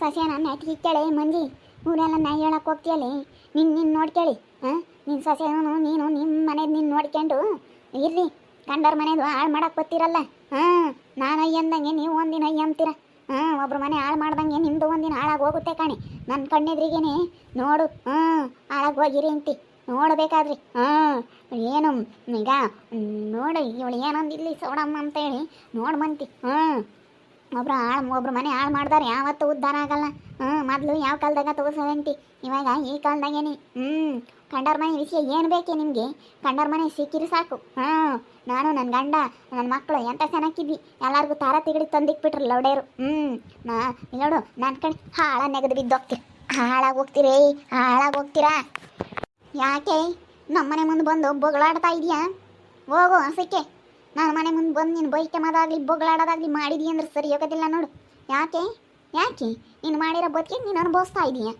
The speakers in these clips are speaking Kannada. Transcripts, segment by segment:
ಸಸ್ಯನ ನೆಟ್ಗೆ ಕೇಳಿ ಮಂಜಿ ಊರೆಲ್ಲ ನಾ ಹೇಳಕ್ಕೆ ಹೋಗ್ತೀಯಲ್ಲ? ನಿನ್ನ ನಿನ್ನ ನೋಡ್ಕೇಳಿ ಹಾಂ ನಿನ್ನ ಸಸ್ಯನೂ ನೀನು ನಿಮ್ಮ ಮನೇದು ನಿನ್ನ ನೋಡ್ಕೊಂಡು ಇರ್ರಿ, ಕಂಡರ ಮನೇದು ಹಾಳು ಮಾಡಕ್ಕೆ ಬರ್ತೀರಲ್ಲ ಹಾಂ ನಾನು ಅಯ್ಯಂದಂಗೆ ನೀವು ಒಂದಿನ ಅಯ್ಯ ಅಂತೀರ ಹಾಂ ಒಬ್ರು ಮನೆ ಹಾಳು ಮಾಡ್ದಂಗೆ ನಿಮ್ಮದು ಒಂದಿನ ಹಾಳಾಗಿ ಹೋಗುತ್ತೆ ಕಾಣಿ ನನ್ನ ಕಣ್ಣೆದ್ರಿಗೇನೆ ನೋಡು ಹಾಂ ಹಾಳಾಗಿ ಹೋಗಿರಿ ಅಂತಿ, ನೋಡಬೇಕಾದ್ರಿ ಹಾಂ ಏನು, ಈಗ ನೋಡು, ಇವಳು ಏನೊಂದಿಲ್ಲಿ ಸೋಡಮ್ಮ ಅಂತ ಹೇಳಿ ನೋಡು ಮಂತಿ ಹಾಂ ಒಬ್ರು ಹಾಳು ಒಬ್ರು ಮನೆ ಹಾಳು ಮಾಡ್ದಾರೆ ಯಾವತ್ತೂ ಉದ್ಧಾರ ಆಗಲ್ಲ. ಹ್ಞೂ ಮೊದಲು ಯಾವ ಕಾಲದಾಗ ತೋರ್ಸಂತಿ ಇವಾಗ ಈ ಕಾಲದಾಗೇನಿ. ಹ್ಞೂ ಕಂಡರ ಮನೆ ವಿಷಯ ಏನು ಬೇಕೆ ನಿಮಗೆ? ಕಂಡರ ಮನೆ ಸಿಕ್ಕಿರು ಸಾಕು. ಹಾಂ ನಾನು ನನ್ನ ಗಂಡ ನನ್ನ ಮಕ್ಕಳು ಎಂತ ಚೆನ್ನಾಗಿದ್ವಿ ಎಲ್ಲರಿಗೂ ತಾರ ತಿಗಡಿ ತಂದಿಕ್ಬಿಟ್ರು ಲೌಡೇರು ಹ್ಞೂ ನಾ ನೋಡು ನನ್ನ ಕಡೆ ಹಾಳ ನೆಗೆದು ಬಿದ್ದೋಗ್ತೀರಿ ಹಾಳಾಗಿ ಹೋಗ್ತೀರಿ, ಹಾಳಾಗಿ ಹೋಗ್ತೀರಾ? ಯಾಕೆ? ನಮ್ಮನೆ ಮುಂದೆ ಬಂದು ಬೊಗಳಾಡ್ತಾ ಇದೆಯಾ? ಹೋಗು ಹಸಕ್ಕೆ ನಾನು ಮನೆ ಮುಂದೆ ಬಂದು ನೀನು ಬೈಕೆ ಮಾದಾಗಲಿ ಬೊಗಳಾಡೋದಾಗಲಿ ಮಾಡಿದೀಯ ಅಂದ್ರೆ ಸರಿ ಹೋಗೋದಿಲ್ಲ ನೋಡು. ಯಾಕೆ? ಯಾಕೆ? ನೀನು ಮಾಡಿರೋ ಬದುಕಿಗೆ ನೀನು ಅನುಭವಿಸ್ತಾ ಇದೀಯ.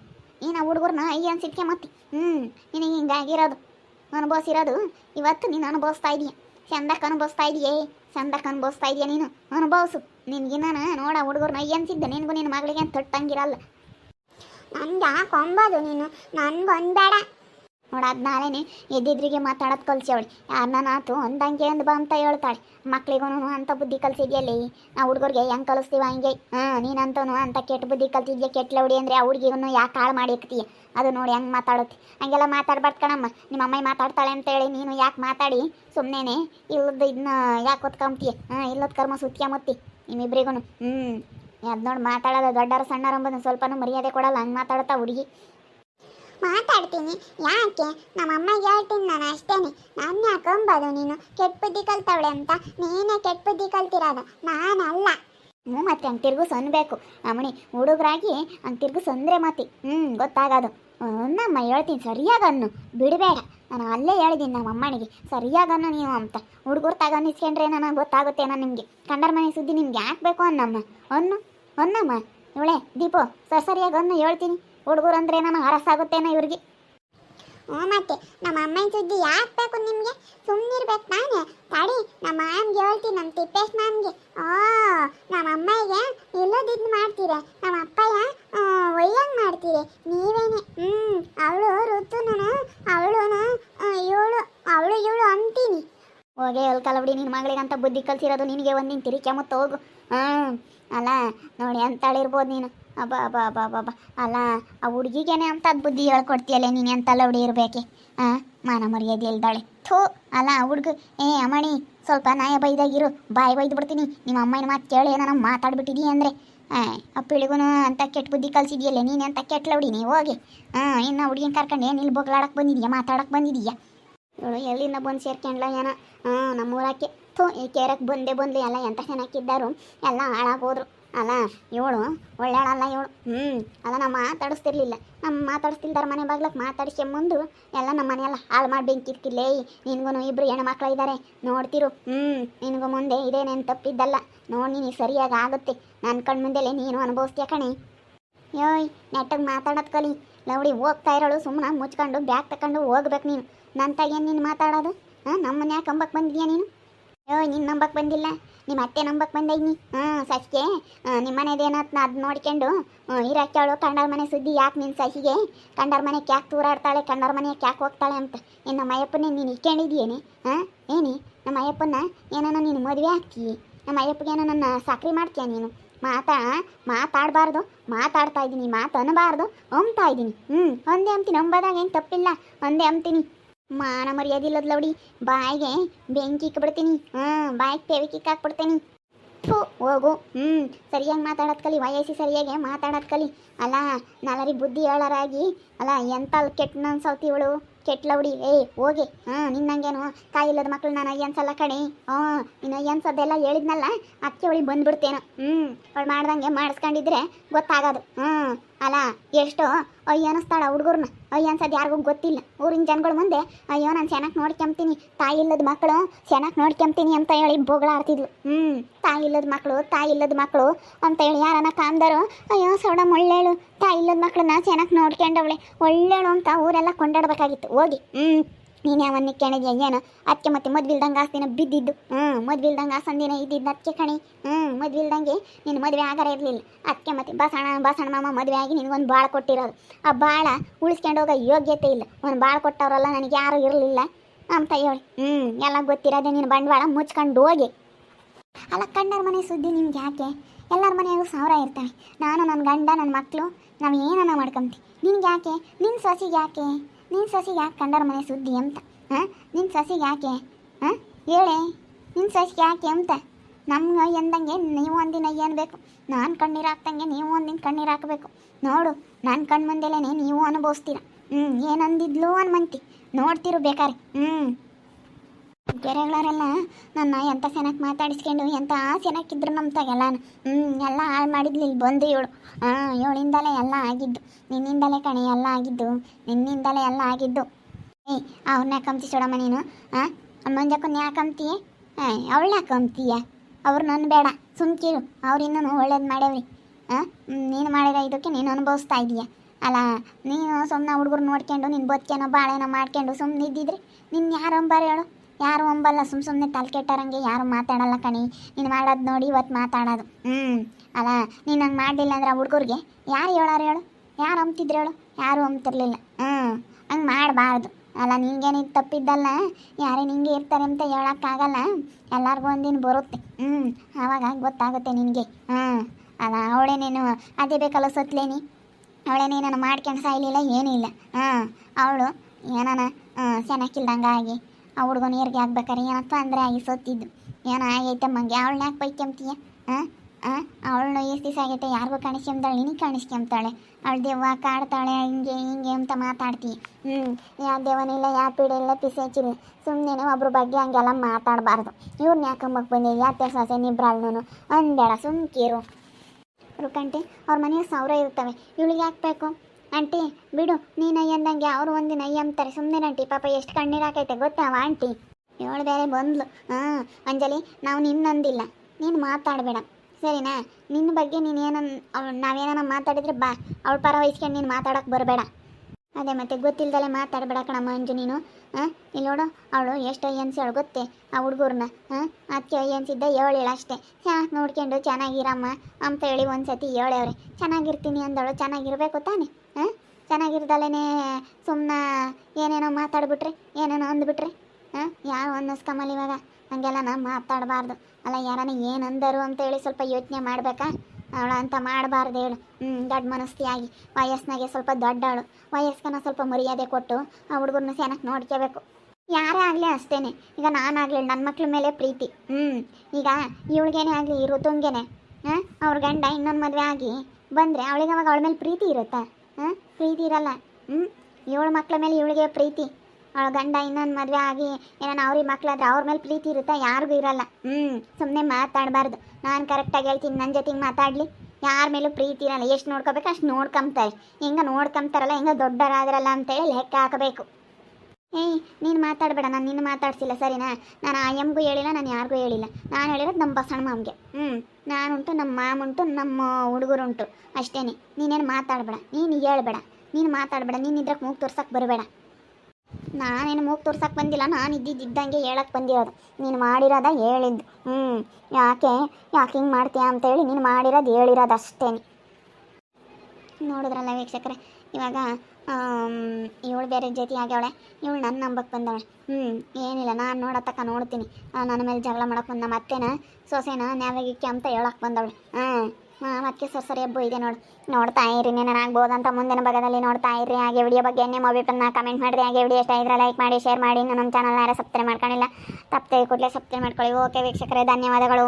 ನೀನು ಆ ಹುಡುಗರನ್ನ ಅಯ್ಯ ಅನ್ಸಿಟ್ಕೆ ಮತ್ತೆ. ಹ್ಞೂ ನಿನಗೆ ಹಿಂಗಾಗಿರೋದು. ಅನುಭವಿಸಿರೋದು ಇವತ್ತು ನೀನು ಅನುಭವಿಸ್ತಾ ಇದೀಯ. ಚಂದಕ್ಕೆ ಅನುಭವಿಸ್ತಾ ಇದೆಯೇ? ಚಂದಕ್ಕೆ ಅನುಭವಿಸ್ತಾ ಇದೆಯಾ ನೀನು? ಅನುಭವಿಸು. ನಿನ್ಗಿನ್ನ ನೋಡ ಹುಡುಗರನ್ನ ಅಯ್ಯ ಅನ್ಸಿದ್ದೆ. ನಿನಗೂ ನಿನ್ನ ಮಗಳಿಗೆ ಅಂತ ತೊಟ್ಟಂಗಿರಲ್ಲ. ನನ್ಗೆ ಯಾಕೆ ಒಂಬದು ನೀನು? ನನ್ಗೊಂದು ಬೇಡ. ನೋಡಾದ ನಾಳೆನೆ ಎದ್ದಿದ್ರಿಗೆ ಮಾತಾಡೋದು ಕಲ್ಸವಳಿ ಯಾರನ್ನಾತು ಅಂದಂಗೆ ಅಂದ್ ಬಾ ಅಂತ ಹೇಳ್ತಾಳೆ. ಮಕ್ಳಿಗೂನು ಅಂತ ಬುದ್ಧಿ ಕಲ್ಸಿದ್ಯಲ್ಲಿ? ನಾ ಹುಡುಗರಿಗೆ ಹೆಂಗ್ ಕಲಿಸ್ತೀವ ಹಂಗೆ? ಹಾಂ, ನೀನಂತನು ಅಂತ ಕೆಟ್ಟ ಬುದ್ಧಿ ಕಲ್ತಿದ್ಯಾ? ಕೆಟ್ಟ ಲೌಡಿ ಅಂದರೆ ಆ ಹುಡುಗಿಗೂ ಯಾಕೆ ಹಾಳು ಮಾಡಿ ಇಕ್ತೀಯ ಅದು ನೋಡಿ ಹೆಂಗೆ ಮಾತಾಡುತ್ತೆ ಹಂಗೆಲ್ಲ ಮಾತಾಡ್ಬಾರ್ದು ಕಣಮ್ಮ. ನಿಮ್ಮ ಅಮ್ಮ ಮಾತಾಡ್ತಾಳೆ ಅಂತೇಳಿ ನೀನು ಯಾಕೆ ಮಾತಾಡಿ? ಸುಮ್ಮನೆ ಇಲ್ಲದ ಇದನ್ನ ಯಾಕೆ ಹೊತ್ಕೊಂಬ್ತೀಯ? ಹಾ, ಇಲ್ಲದ ಕರ್ಮ ಸುತ್ಕೊಂಬತ್ತಿ ನಿಮ್ಮಿಬ್ರಿಗೂ ಹ್ಞೂ ಅದು ನೋಡಿ ಮಾತಾಡೋದು ದೊಡ್ಡರ ಸಣ್ಣರ ಅಂಬೋದು ಸ್ವಲ್ಪನೂ ಮರ್ಯಾದೆ ಕೊಡಲ್ಲ. ಹಂಗೆ ಮಾತಾಡ್ತಾ ಹುಡುಗಿ. ಮಾತಾಡ್ತೀನಿ. ಯಾಕೆ? ನಮ್ಮ ಅಮ್ಮಗೆ ಹೇಳ್ತೀನಿ ನಾನು ಅಷ್ಟೇನೆ. ನಾನು ಯಾಕೊಂಬೋದು ನೀನು. ಕೆಟ್ಟ ಬುದ್ಧಿ ಕಲ್ತವಳೆ ಅಂತ. ನೀನೇ ಕೆಟ್ಟ ಬುದ್ಧಿ ಕಲ್ತಿರೋದು. ನಾನಲ್ಲ. ಹ್ಞೂ ಮತ್ತೆ ಹಂಗೆ ತಿರ್ಗು ಸೊನ್ಬೇಕು. ಅಮ್ಮಣಿ ಹುಡುಗರಾಗಿ ಹಂಗೆ ತಿರ್ಗು ಸಂದ್ರೆ ಮಾತಿ. ಹ್ಞೂ ಗೊತ್ತಾಗೋದು. ನಮ್ಮ ಹೇಳ್ತೀನಿ. ಸರಿಯಾಗನ್ನು. ಬಿಡಬೇಡ. ನಾನು ಅಲ್ಲೇ ಹೇಳಿದ್ದೀನಿ ನಮ್ಮ ಅಮ್ಮನಿಗೆ. ಸರಿಯಾಗನ್ನು ನೀವು ಅಂತ. ಹುಡುಗರು ತಗೊಂಡಿಸ್ಕೊಂಡ್ರೆ ನನಗೆ ನಾನು ನಿಮಗೆ. ಕಂಡರ ಮನೆ ಸುದ್ದಿ ನಿಮ್ಗೆ ಯಾಕೆ ಬೇಕು ಅನ್ನಮ್ಮ? ಅನ್ನು, ಅನ್ನಮ್ಮ. ಇವಳೆ, ದೀಪೋ, ಸರ್ ಸರಿಯಾಗಿ ಅನ್ನು ಹೇಳ್ತೀನಿ. ಹುಡುಗರು ಅಂದ್ರೆ ನಾನು ಹರಸಾಗುತ್ತೇನೋ ಇವ್ರಿಗೆ. ಹ್ಞೂ ಮತ್ತೆ ನಮ್ಮ ಅಮ್ಮನ ಸುದ್ದಿ ಯಾಕೆ ಬೇಕು ನಿಮಗೆ? ಸುಮ್ಮನಿರ್ಬೇಕು ನಾನೇ ತಡಿ, ನಮ್ಮ ಮಾಮ್ಗೆ ಹೇಳ್ತೀನಿ, ನಮ್ಮ ತಿಪ್ಪೇಶ್ ಮ್ಯಾಮ್ಗೆ ಓ, ನಮ್ಮ ಅಮ್ಮಯ್ಯ ಇಲ್ಲದಿದ್ದು ಮಾಡ್ತೀರ. ನಮ್ಮ ಅಪ್ಪಯ್ಯ ಒಯ್ಯಂಗೆ ಮಾಡ್ತೀರಿ. ನೀವೇನೆ, ಹ್ಞೂ, ಅವಳು ಋತುನು ಅವಳು ಇವಳು ಅವಳು ಇವಳು ಅಂತೀನಿ. ಹೋಗಿ, ಎಲ್ ಕಲಬಡಿ ನಿನ್ನ ಮಗಳಿಗಂತ ಬುದ್ಧಿ ಕಲ್ಸಿರೋದು ನಿನಗೆ ಒಂದಿನ ತಿರಿಕೆ ಮತ್ತು ಹೋಗು ಹ್ಮ್ ಅಲ್ಲ, ನೋಡಿ, ಅಂತಳಿರ್ಬೋದು ನೀನು. ಅಬ್ಬ ಅಬ್ಬ ಅಬ್ಬ ಅಬ್ಬ ಅಲ್ಲ, ಆ ಹುಡುಗಿಗೇನೆ ಅಂತ ಬುದ್ಧಿ ಹೇಳ್ಕೊಡ್ತೀಯಲ್ಲ ನೀನು ಎಂತ ಲೌಡಿ ಇರಬೇಕೆ? ಹಾಂ ಮಾನ ಮರ್ಯಾದೆ ಇಲ್ದಾಳೆ. ಥೂ, ಅಲ್ಲ ಹುಡುಗ, ಏ, ಅಮ್ಮಣಿ, ಸ್ವಲ್ಪ ನಾಯ ಬೈದಾಗಿರು, ಬಾಯಿ ಬೈದು ಬಿಡ್ತೀನಿ. ನಿಮ್ಮ ಅಮ್ಮನ ಮಾತು ಕೇಳಿ ಏನೋ ಮಾತಾಡ್ಬಿಟ್ಟಿದೀಯ ಅಂದರೆ. ಅಪ್ಪಿಳಿಗೂ ಅಂತ ಕೆಟ್ಟ ಬುದ್ಧಿ ಕಲ್ಸಿದೆಯಲ್ಲ, ನೀನು ಅಂತ ಕೆಟ್ಟ ಲೌಡಿ ನೀವು ಹೋಗಿ. ಹಾಂ ಇನ್ನು ಹುಡುಗಿನ ಕರ್ಕೊಂಡು ಏನು ಇಲ್ಲಿ ಬೊಗ್ಲಾಡಕ್ಕೆ ಬಂದಿದ್ಯಾ ಮಾತಾಡಕ್ಕೆ ಬಂದಿದೀಯಾ? ಇವಳು ಎಲ್ಲಿಂದ ಬಂದು ಸೇರ್ಕೊಂಡ್ಲ ಏನ? ಹಾಂ ನಮ್ಮೂರಾಕೆ. ಥೂ, ಈ ಕೇರಕ್ಕೆ ಬಂದೇ ಬಂದ್ಲಿ ಎಲ್ಲ ಎಂತ ಚೆನ್ನಾಗಿದ್ದಾರು ಎಲ್ಲ ಹಾಳಾಗೋದ್ರು ಅಲ್ಲ, ಇವಳು ಒಳ್ಳೆಯಳಲ್ಲ ಇವಳು. ಹ್ಞೂ ಅಲ್ಲ ನಾವು ಮಾತಾಡಿಸ್ತಿರ್ಲಿಲ್ಲ. ನಮ್ಮ ಮಾತಾಡಿಸ್ತಿಲ್ದಾರ ಮನೆ ಬಾಗ್ಲಕ್ಕೆ ಮಾತಾಡ್ಸ್ಕೊಂಬಂದು ಎಲ್ಲ ನಮ್ಮ ಮನೆಯೆಲ್ಲ ಹಾಳು ಮಾಡಿ ಬೆಂಕಿರ್ಕಿಲ್ಲೇ ನಿನ್ಗೂ ಇಬ್ಬರು ಹೆಣ್ಮಕ್ಳು ಇದ್ದಾರೆ ನೋಡ್ತಿರು. ಹ್ಞೂ ನಿನಗೂ ಮುಂದೆ ಇದೇನೇನು ತಪ್ಪಿದ್ದಲ್ಲ ನೋಡಿ, ನೀನು ಸರಿಯಾಗಿ ಆಗುತ್ತೆ. ನನ್ನ ಕಣ್ಣು ಮುಂದೆಲೆ ನೀನು ಅನುಭವಿಸ್ತೀಯ ಕಣೆ. ಯೋಯ್, ನೆಟ್ಟಗೆ ಮಾತಾಡೋದು ಕಲಿ. ಲೌಡಿ ಹೋಗ್ತಾ ಇರೋಳು ಸುಮ್ಮನೆ ಮುಚ್ಕೊಂಡು ಬ್ಯಾಗ್ ತಗೊಂಡು ಹೋಗ್ಬೇಕು ನೀನು. ನನ್ನ ಏನು ನೀನು ಮಾತಾಡೋದು? ಹಾಂ, ನಮ್ಮನ್ನ ಯಾಕೆ ಕಂಬಕ್ಕೆ ಬಂದಿದ್ಯಾ ನೀನು? ಯೋಯ್, ನೀನು ನಂಬಕ್ಕೆ ಬಂದಿಲ್ಲ. ನಿಮ್ಮ ಅತ್ತೆ ನಂಬಕ್ಕೆ ಬಂದೈನಿ ಹಾಂ ಸಸಿಗೆ ನಿಮ್ಮ ನಾ ಅದು ನೋಡ್ಕೊಂಡು ಇರಾಕ್ಯಾಳು, ಕಂಡರ ಮನೆ ಸುದ್ದಿ ಯಾಕೆ ನಿನ್ನ ಸಸಿಗೆ ಕಂಡರ ಮನೆಗೆ ಯಾಕೆ ತೂರಾಡ್ತಾಳೆ, ಕಂಡರ ಮನೆಗೆ ಯಾಕೆ ಹೋಗ್ತಾಳೆ ಅಂತ. ನಿಮ್ಮ ನಮ್ಮ ಅಯ್ಯಪ್ಪನೇ ನೀನು ಇಟ್ಕೊಂಡಿದ್ದೀಯೇನೆ? ಹಾಂ, ಏನಿ? ನಮ್ಮ ಅಯ್ಯಪ್ಪನ ಏನನ್ನ ನೀನು ಮದುವೆ ಹಾಕಿ ನಮ್ಮ ಅಯ್ಯಪ್ಪಗೆ ಏನೋ ನನ್ನ ಸಾಕ್ರಿ ಮಾಡ್ತೀಯ ನೀನು? ಮಾತಾ, ಮಾತಾಡಬಾರ್ದು. ಮಾತಾಡ್ತಾ ಇದ್ದೀನಿ ಮಾತು ಅನ್ನಬಾರ್ದು ಅಂಬ್ತಾ ಇದ್ದೀನಿ. ಹ್ಞೂ ಒಂದೇ ಅಂತೀನಿ ಅಂಬದಾಗ ಏನು ತಪ್ಪಿಲ್ಲ. ಒಂದೇ ಅಂತೀನಿ ಮಾನ ಮರ್ಯಾದಿಲ್ಲದ ಲೌಡಿ ಬಾಯಿಗೆ ಬೆಂಕಿ ಇಕ್ಬಿಡ್ತೀನಿ. ಹ್ಞೂ ಬಾಯಿಗೆ ಪೇವಿಕಿಕ್ ಹಾಕ್ಬಿಡ್ತೀನಿ. ಥೂ ಹೋಗು. ಹ್ಞೂ ಸರಿಯಾಗಿ ಮಾತಾಡೋದು ಕಲಿ. ವಯಸ್ಸಿ ಸರಿಯಾಗಿ ಮಾತಾಡೋದು ಕಲಿ. ಅಲ್ಲ, ನಾಲರಿ ಬುದ್ಧಿ ಹೇಳೋರಾಗಿ ಅಲ್ಲ ಎಂತ ಕೆಟ್ಟ ಅನ್ಸಲ್ತಿ ಇವಳು? ಕೆಟ್ಲೌಡಿ ಏಯ್ ಹೋಗಿ. ಹಾಂ ನಿನ್ನಂಗೇನು ಕಾಯಿಲ್ಲದ ಮಕ್ಳು ನಾನು ಅಯ್ಯನ್ಸಲ್ಲ ಕಣೆ? ನಿನ್ನ ನೀನು ಅಯ್ಯನ್ಸದ್ದೆಲ್ಲ ಹೇಳಿದ್ನಲ್ಲ? ಅಕ್ಕಿ ಅವಳಿಗೆ ಬಂದ್ಬಿಡ್ತೇನೋ. ಹ್ಞೂ ಅವಳು ಮಾಡ್ದಂಗೆ ಮಾಡಿಸ್ಕೊಂಡಿದ್ರೆ ಗೊತ್ತಾಗೋದು. ಹ್ಞೂ ಅಲ್ಲ, ಎಷ್ಟು ಅಯ್ಯ ಅನಿಸ್ತಾಳ ಹುಡುಗರ್ನ. ಅಯ್ಯೋ ಅನ್ಸೋದು ಯಾರಿಗೂ ಗೊತ್ತಿಲ್ಲ. ಊರಿನ ಜನಗಳ ಮುಂದೆ, ಅಯ್ಯೋ ನಾನು ಚೆನ್ನಾಗಿ ನೋಡ್ಕೊಂತೀನಿ ತಾಯಿ ಇಲ್ಲದ ಮಕ್ಕಳು ಚೆನ್ನಾಗಿ ನೋಡ್ಕೊಂತೀನಿ ಅಂತ ಹೇಳಿ ಬೊಗಳಾಡ್ತಿದ್ಲು ಹ್ಞೂ ತಾಯಿ ಇಲ್ಲದ ಮಕ್ಕಳು ತಾಯಿ ಇಲ್ಲದ ಮಕ್ಕಳು ಅಂತ ಹೇಳಿ ಯಾರನ್ನ ಕಾಂದರು ಅಯ್ಯೋ ಸೌಡ ಒಳ್ಳೇಳು ತಾಯಿ ಇಲ್ಲದ ಮಕ್ಕಳನ್ನ ಚೆನ್ನಾಗಿ ನೋಡ್ಕೊಂಡವಳೆ ಒಳ್ಳೇಳು ಅಂತ ಊರೆಲ್ಲ ಕೊಂಡಾಡ್ಬೇಕಾಗಿತ್ತು. ಹೋಗಿ. ಹ್ಞೂ ನೀನು ಯಾವನ್ನ ಕೇಳಿದ್ಯ ಏನು ಅದಕ್ಕೆ ಮತ್ತೆ ಮದ್ವಿಲ್ದಂಗೆ ಆಸ್ತಿನ ಬಿದ್ದಿದ್ದು. ಹ್ಞೂ ಮದ್ವಿಲ್ದಂಗೆ ಆಸಂದಿನ ಇದ್ದಿದ್ದು ಅದಕ್ಕೆ ಕಣಿ. ಹ್ಞೂ ಮದ್ವಿಲ್ದಂಗೆ ನಿನ್ನ ಮದುವೆ ಆಗಾರ ಇರಲಿಲ್ಲ. ಅದಕ್ಕೆ ಮತ್ತೆ ಬಸಣ ಬಸಣ ಮಾಮ ಮದುವೆ ಆಗಿ ನಿನಗೊಂದು ಭಾಳ ಕೊಟ್ಟಿರೋದು. ಆ ಭಾಳ ಉಳಿಸ್ಕೊಂಡು ಹೋಗೋ ಯೋಗ್ಯತೆ ಇಲ್ಲ. ಒಂದು ಭಾಳ ಕೊಟ್ಟವರಲ್ಲ, ನನಗೆ ಯಾರು ಇರಲಿಲ್ಲ ಅಂತ ಹೇಳಿ. ಹ್ಞೂ ಎಲ್ಲ ಗೊತ್ತಿರೋದೆ ನೀನು ಬಂಡವಾಳ ಮುಚ್ಕೊಂಡು ಹೋಗಿ. ಅಲ್ಲ ಕಣ್ಣರ ಮನೆ ಸುದ್ದಿ ನಿಮ್ಗೆ ಯಾಕೆ? ಎಲ್ಲರ ಮನೆಯಾಗೂ ಸಾವಿರ ಇರ್ತವೆ ನಾನು ನನ್ನ ಗಂಡ ನನ್ನ ಮಕ್ಕಳು ನಾವು ಏನನ್ನ ಮಾಡ್ಕೊಂತೀವಿ. ನಿನ್ಗೆ ಯಾಕೆ? ನಿನ್ನ ಸೊಸಿಗೆ ಯಾಕೆ? ನಿನ್ನ ಸೊಸಿಗೆ ಯಾಕೆ ಕಂಡರ ಮನೆ ಸುದ್ದಿ ಅಂತ? ಹಾಂ? ನಿನ್ನ ಸೊಸಿಗೆ ಯಾಕೆ? ಹಾಂ? ಹೇಳಿ. ನಿನ್ನ ಸೊಸಿಗೆ ಯಾಕೆ ಅಂತ? ನಮ್ಗೆ ಎಂದಂಗೆ ನೀವು ಒಂದಿನ ಏನು ಬೇಕು ನಾನು ಕಣ್ಣೀರು ಹಾಕ್ದಂಗೆ ನೀವು ಒಂದಿನ ಕಣ್ಣೀರು ಹಾಕಬೇಕು. ನೋಡು ನನ್ನ ಕಣ್ಣು ಮುಂದೆಲೇ ನೀವು ಅನುಭವಿಸ್ತೀರ. ಹ್ಞೂ ಏನಂದಿದ್ಲು ಅನ್ಮಂತಿ. ನೋಡ್ತಿರು ಬೇಕಾರೆ. ಹ್ಞೂ ಗೆರೆಗಳರೆಲ್ಲ ನನ್ನ ಎಂಥ ಸೆನಕ್ ಮಾತಾಡಿಸ್ಕೊಂಡು ಎಂಥ ಸೆನಕ್ಕಿದ್ರು ನಮ್ಮ ತಗೆಲ್ಲ ಹ್ಞೂ ಎಲ್ಲ ಹಾಳು ಮಾಡಿದ್ಲು ಇಲ್ಲಿ ಬಂದು ಇವಳು. ಹಾಂ ಇವಳಿಂದಲೇ ಎಲ್ಲ ಆಗಿದ್ದು. ನಿನ್ನಿಂದಲೇ ಕಣೆ, ಎಲ್ಲ ಆಗಿದ್ದು. ನಿನ್ನಿಂದಲೇ ಎಲ್ಲ ಆಗಿದ್ದು. ಏಯ್ ಅವ್ರನ್ನ ಕಮ್ತಿ ಸೋಡಮ್ಮ ನೀನು. ಹಾಂ ಮಂಜಕ್ಕನ್ನ ಯಾಕೆ ಕಮ್ತಿ? ಅವಳನ್ನ ಕಮ್ತೀಯ? ಅವ್ರು ನನ್ನ ಬೇಡ. ಸುಮ್ಕಿರು ಅವ್ರು ಇನ್ನೂ ಒಳ್ಳೇದು ಮಾಡ್ಯಾವ್ರಿ. ಹಾಂ ನೀನು ಮಾಡಿರೋ ಇದಕ್ಕೆ ನೀನು ಅನುಭವಿಸ್ತಾ ಇದೀಯ. ಅಲ್ಲ, ನೀನು ಸುಮ್ಮನೆ ಹುಡುಗರು ನೋಡ್ಕೊಂಡು ನಿನ್ನ ಬದುಕೇನೋ ಬಾಳೆನೋ ಮಾಡ್ಕೊಂಡು ಸುಮ್ಮನೆ ಇದ್ದಿದ್ರೆ ನಿನ್ನ ಯಾರು ಅಂಬಾರ ಹೇಳು? ಯಾರು ಒಂಬಲ್ಲ ಸುಮ್ಮ ಸುಮ್ಮನೆ ತಲೆ ಯಾರು ಮಾತಾಡಲ್ಲ ಕಣಿ. ನೀನು ಮಾಡೋದು ನೋಡಿ ಇವತ್ತು ಮಾತಾಡೋದು. ಹ್ಞೂ ಅಲ್ಲ, ನೀನು ಹಂಗೆ ಮಾಡಲಿಲ್ಲ ಅಂದ್ರೆ ಆ ಹುಡುಗರಿಗೆ? ಯಾರು ಹೇಳಾರ ಹೇಳು? ಯಾರು ಅಂಬ್ತಿದ್ರು ಹೇಳು? ಯಾರು ಅಂಬ್ತಿರ್ಲಿಲ್ಲ. ಹ್ಞೂ ಹಂಗೆ ಮಾಡಬಾರ್ದು. ಅಲ್ಲ ನಿಂಗೇನು ಇದು ತಪ್ಪಿದ್ದಲ್ಲ? ಯಾರೇ ನಿಂಗೆ ಇರ್ತಾರೆ ಅಂತ ಹೇಳೋಕ್ಕಾಗಲ್ಲ? ಎಲ್ಲರಿಗೂ ಒಂದಿನ ಬರುತ್ತೆ. ಹ್ಞೂ ಆವಾಗ ಗೊತ್ತಾಗುತ್ತೆ ನಿನಗೆ. ಹ್ಞೂ ಅಲ್ಲ ಅವಳೇನೇನು ಅದೇ ಬೇಕಲ್ಲ ಸತ್ಲೇನಿ ಅವಳೇನೇನು ಮಾಡ್ಕೊಂಡು ಸಾಯ್ಲಿಲ್ಲ, ಏನೂ ಇಲ್ಲ. ಹಾಂ ಅವಳು ಏನಾನ ಚೆನ್ನಾಗಿಲ್ದಂಗೆ ಆಗಿ ಆ ಹುಡುಗ ನೀರಿಗೆ ಆಗ್ಬೇಕಾರೆ ಏನಪ್ಪ ಅಂದರೆ ಆಗಿ ಸೊತ್ತಿದ್ದು? ಏನೋ ಆಗೈತೆ ಮಂಗೆ ಅವಳನ್ನ ಯಾಕೆ ಬೈಕ್ಯಂತೀಯ ಹಾಂ ಹಾಂ ಅವಳನ್ನ ಎಷ್ಟು ದಿವಸ ಆಗೈತೆ? ಯಾರಿಗೂ ಕಾಣಿಸ್ಕೊಂಬ್ತಾಳೆ? ನಿನಗೆ ಕಾಣಿಸ್ಕೊಂಬ್ತಾಳೆ? ಅವಳು ದೆವ್ವ ಕಾಡ್ತಾಳೆ, ಹಿಂಗೆ ಹಿಂಗೆ ಅಂತ ಮಾತಾಡ್ತೀಯ? ಹ್ಞೂ ಯಾವ ದೇವನಿಲ್ಲ ಯಾವ ಪೀಡೆ ಇಲ್ಲ ಪಿಸೇಚಿಲ್ಲ ಸುಮ್ಮನೆ ಒಬ್ರ ಬಗ್ಗೆ ಹಂಗೆಲ್ಲ ಮಾತಾಡಬಾರ್ದು. ಇವ್ರನ್ನ ಯಾಕಂಬಕ್ಕೆ ಬಂದಿ ಯಾಕೆ ಸೊಸೆ ನಿಬ್ರಾಳ್ನು ಅಂದೇಳ ಸುಮ್ಕೀರು. ರುಕಂಟಿ ಅವ್ರ ಮನೆಯ ಸಾವಿರ ಇರ್ತವೆ. ಇವಳಿಗೆ ಹಾಕ್ಬೇಕು ಆಂಟಿ ಬಿಡು. ನೀನು ಅಯ್ಯಂದಂಗೆ ಅವರು ಒಂದಿನ ಅಂತಾರೆ ಸುಮ್ಮನೆ ಆಂಟಿ ಪಾಪ ಎಷ್ಟು ಕಣ್ಣೀರು ಹಾಕೈತೆ ಗೊತ್ತಾವ ಆಂಟಿ ಬೇರೆ ಬಂದ್ಲು. ಹಾಂ, ಅಂಜಲಿ, ನಾವು ನಿನ್ನಂದಿಲ್ಲ. ನೀನು ಮಾತಾಡಬೇಡ. ಸರಿನಾ? ನಿನ್ನ ಬಗ್ಗೆ ನೀನು ಏನನ್ನ ಅವ್ಳು ನಾವೇನ ಮಾತಾಡಿದ್ರೆ ಬಾ. ಅವಳ ಪರ ವಹಿಸ್ಕೊಂಡು ನೀನು ಮಾತಾಡೋಕೆ ಬರಬೇಡ. ಅದೇ ಮತ್ತೆ ಗೊತ್ತಿಲ್ಲದಲ್ಲೇ ಮಾತಾಡಬೇಡ ಕಣಮ್ಮ ಅಂಜು ನೀನು. ಹಾಂ, ಇಲ್ಲಿ ನೋಡು. ಅವಳು ಎಷ್ಟು ಅಯ್ಯನ್ಸಿವಳು ಗೊತ್ತೆ? ಆ ಹುಡುಗರನ್ನ ಹಾಂ ಅದಕ್ಕೆ ಅಯ್ಯನ್ಸಿದ್ದ ಏಳೇಳು ಅಷ್ಟೇ. ಹಾಂ, ನೋಡ್ಕೊಂಡು ಚೆನ್ನಾಗಿರಮ್ಮ ಅಂತ ಹೇಳಿ ಒಂದು ಸತಿ ಹೇಳವ್ರೆ. ಚೆನ್ನಾಗಿರ್ತೀನಿ ಅಂದವಳು ಚೆನ್ನಾಗಿರಬೇಕು ತಾನೆ? ಹಾಂ ಚೆನ್ನಾಗಿರ್ದಲೇ ಸುಮ್ಮನೆ ಏನೇನೋ ಮಾತಾಡ್ಬಿಟ್ರೆ, ಏನೇನೋ ಅಂದ್ಬಿಟ್ರೆ. ಹಾಂ? ಯಾವ ಅನ್ನಿಸ್ಕಮ್ಮಲ್ಲ ಇವಾಗ? ಹಂಗೆಲ್ಲ ನಾವು ಮಾತಾಡಬಾರ್ದು. ಅಲ್ಲ ಯಾರನ್ನ ಏನು ಅಂದರು ಅಂತೇಳಿ ಸ್ವಲ್ಪ ಯೋಚನೆ ಮಾಡಬೇಕಾ? ಅವಳ ಅಂತ ಮಾಡಬಾರ್ದು ಹೇಳು. ಹ್ಞೂ, ದೊಡ್ಡ ಮನಸ್ಸಿಯಾಗಿ ವಯಸ್ಸಿನಾಗೆ ಸ್ವಲ್ಪ ದೊಡ್ಡವಳು. ವಯಸ್ಕನ ಸ್ವಲ್ಪ ಮರ್ಯಾದೆ ಕೊಟ್ಟು ಆ ಹುಡುಗರನ್ನ ಸೇನಕ್ಕೆ ನೋಡ್ಕೋಬೇಕು ಯಾರೇ ಆಗಲಿ ಅಷ್ಟೇನೆ. ಈಗ ನಾನಾಗಲಿ ನನ್ನ ಮಕ್ಳ ಮೇಲೆ ಪ್ರೀತಿ. ಹ್ಞೂ, ಈಗ ಇವಳಿಗೇನೆ ಆಗಲಿ ಋತುಂಗೇನೆ. ಹಾಂ? ಅವ್ರ ಗಂಡ ಇನ್ನೊಂದು ಮದುವೆ ಆಗಿ ಬಂದರೆ ಅವಳಿಗೆ ಅವಾಗ ಅವಳ ಮೇಲೆ ಪ್ರೀತಿ ಇರುತ್ತಾ? ಹಾಂ ಪ್ರೀತಿ ಇರಲ್ಲ. ಹ್ಞೂ ಏಳು ಮಕ್ಳ ಮೇಲೆ ಇವಳಿಗೆ ಪ್ರೀತಿ. ಅವಳ ಗಂಡ ಇನ್ನೊಂದು ಮದುವೆ ಆಗಿ ಏನಾನ ಅವ್ರಿಗೆ ಮಕ್ಳಾದ್ರೆ ಅವ್ರ ಮೇಲೆ ಪ್ರೀತಿ ಇರುತ್ತಾ? ಯಾರಿಗೂ ಇರಲ್ಲ. ಹ್ಞೂ ಸುಮ್ಮನೆ ಮಾತಾಡಬಾರ್ದು. ನಾನು ಕರೆಕ್ಟಾಗಿ ಹೇಳ್ತೀನಿ ನನ್ನ ಜೊತೆಗೆ ಮಾತಾಡಲಿ. ಯಾರ ಮೇಲೂ ಪ್ರೀತಿ ಇರಲ್ಲ. ಎಷ್ಟು ನೋಡ್ಕೋಬೇಕು ಅಷ್ಟು ನೋಡ್ಕೊಂತಾರೆ ಹೆಂಗೆ ನೋಡ್ಕೊಂತಾರಲ್ಲ ಹೆಂಗೆ ದೊಡ್ಡರಾದ್ರಲ್ಲ ಅಂತೇಳಿ ಲೆಕ್ಕ ಹಾಕಬೇಕು. ನೀನು ಮಾತಾಡಬೇಡ, ನಾನು ನಿನ್ನ ಮಾತಾಡ್ಸಿಲ್ಲ, ಸರಿನಾ? ನಾನು ಆ ಎಮ್ಗೂ ಹೇಳಿಲ್ಲ, ನಾನು ಯಾರಿಗೂ ಹೇಳಿಲ್ಲ. ನಾನು ಹೇಳಿರೋದು ನಮ್ಮ ಬಸಣ್ಣ ಮಾಮ್ಗೆ. ಹ್ಞೂ ನಾನುಂಟು ನಮ್ಮ ಮಾಮುಂಟು, ನಮ್ಮ ಹುಡುಗರುಂಟು. ಅಷ್ಟೇ ನೀನೇನು ಮಾತಾಡಬೇಡ, ನೀನು ಹೇಳ್ಬೇಡ. ನೀನು ಮಾತಾಡಬೇಡ, ನೀನು ಇದ್ರಕ್ಕೆ ಮೂಗು ತೋರ್ಸಕ್ಕೆ ಬರಬೇಡ. ನಾನೇನು ಮೂಗು ತೋರ್ಸಕ್ಕೆ ಬಂದಿಲ್ಲ, ನಾನು ಇದ್ದಿದ್ದಂಗೆ ಹೇಳಕ್ಕೆ ಬಂದಿರೋದು. ನೀನು ಮಾಡಿರೋದ ಹೇಳಿದ್ದು. ಹ್ಞೂ ಯಾಕೆ? ಯಾಕೆ ಹಿಂಗೆ ಮಾಡ್ತೀಯ ಅಂತೇಳಿ ನೀನು ಮಾಡಿರೋದು ಹೇಳಿರೋದು ಅಷ್ಟೇ ನೋಡಿದ್ರಲ್ಲ ವೀಕ್ಷಕರೇ, ಇವಾಗ ಇವಳು ಬೇರೆ ಜೊತೆ ಆಗ್ಯವಳೆ. ಇವಳು ನನ್ನ ನಂಬಕ್ಕೆ ಬಂದವಳೆ. ಹ್ಞೂ ಏನಿಲ್ಲ, ನಾನು ನೋಡತ್ತಕ್ಕ ನೋಡ್ತೀನಿ. ನನ್ನ ಮೇಲೆ ಜಗಳ ಮಾಡಕ್ಕೆ ಬಂದ ಮತ್ತೇನ? ಸೊಸೆನ ನ್ಯಾವಾಗಿಕ್ಕೆ ಅಂತ ಹೇಳಕ್ಕೆ ಬಂದವಳೆ. ಹಾಂ ಹಾಂ ಮತ್ತೆ ಸರ್ ಸರಿ ಹಬ್ಬ ಇದೆ ನೋಡಿ. ನೋಡ್ತಾ ಇರಿ ಅಂತ ಮುಂದಿನ ಭಾಗದಲ್ಲಿ ನೋಡ್ತಾ ಇರಿ. ಹಾಗೆ ವಿಡಿಯೋ ಬಗ್ಗೆ ನಿಮ್ಮ ಅಭಿಪ್ರಾಯ ಕಮೆಂಟ್ ಮಾಡಿರಿ. ಹಾಗೆ ವಿಡಿಯೋ ಇಷ್ಟ ಇದ್ರೆ ಲೈಕ್ ಮಾಡಿ ಶೇರ್ ಮಾಡಿ. ನನ್ನ ಚಾನಲ್ ಯಾರು ಸಬ್ಸ್ಕ್ರೈಬ್ ಮಾಡ್ಕೊಂಡಿಲ್ಲ, ತಪ್ಪದೆ ಕೂಡಲೇ ಸಬ್ಸ್ಕ್ರೈಬ್ ಮಾಡ್ಕೊಳ್ಳಿ. ಓಕೆ ವೀಕ್ಷಕರೇ, ಧನ್ಯವಾದಗಳು.